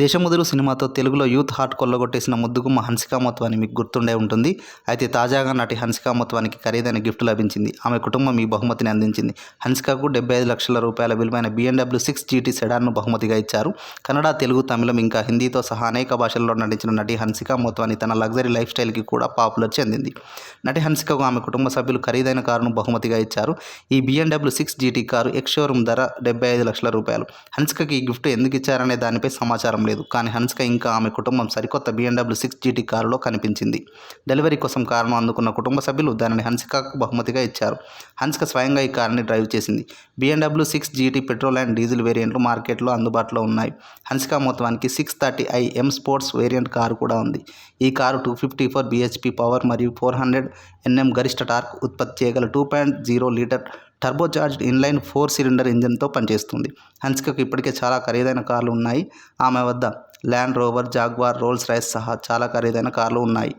దేశముదురు సినిమాతో తెలుగులో youth heart కొల్లగొట్టేసిన ముద్దుగుమ్మ హన్సికా మొత్వాన్ని మీకు గుర్తుండే ఉంటుంది. అయితే తాజాగా నటి హన్సికా మొత్వానికి ఖరీదైన గిఫ్ట్ లభించింది. ఆమె కుటుంబం ఈ బహుమతిని అందించింది. హన్సికాకు డెబ్బై ఐదు లక్షల రూపాయల విలువైన బీఎండబ్ల్యూ సిక్స్ జీటీ సెడాన్ను బహుమతిగా ఇచ్చారు. కన్నడ తెలుగు తమిళం ఇంకా హిందీతో సహా అనేక భాషల్లో నటించిన నటి హన్సికా మొత్వాని తన లగ్జరీ లైఫ్ స్టైల్కి కూడా పాపులర్ చెందింది. నటి హన్సికకు ఆమె కుటుంబ సభ్యులు ఖరీదైన కారును బహుమతిగా ఇచ్చారు. ఈ BMW six GT car ex showroom ధర డెబ్బై ఐదు లక్షల రూపాయలు. హన్సికకి ఈ గిఫ్ట్ ఎందుకు ఇచ్చారనే దానిపై సమాచారం లేదు. కానీ హన్సిక ఇంకా ఆమె కుటుంబం సరికొత్త బీఎండబ్ల్యూ సిక్స్ జీటీ కారులో కనిపించింది. డెలివరీ కోసం కారును అందుకున్న కుటుంబ సభ్యులు దానిని హన్సికకు బహుమతిగా ఇచ్చారు. హన్సిక స్వయంగా ఈ కారుని డ్రైవ్ చేసింది. BMW six GT petrol and diesel వేరియంట్లు మార్కెట్లో అందుబాటులో ఉన్నాయి. హన్సిక మొత్తానికి six thirty i M sports variant car కూడా ఉంది. ఈ car two fifty four BHP power మరియు ఫోర్ హండ్రెడ్ ఎన్ఎం గరిష్ట టార్క్ ఉత్పత్తి చేయగల two point zero litre turbocharged inline four cylinder ఇంజన్తో పనిచేస్తుంది. హన్సికకు ఇప్పటికే చాలా ఖరీదైన కార్లు ఉన్నాయి. ఆమె వద్ద Land Rover Jaguar Rolls Royce సహా చాలా ఖరీదైన కార్లు ఉన్నాయి.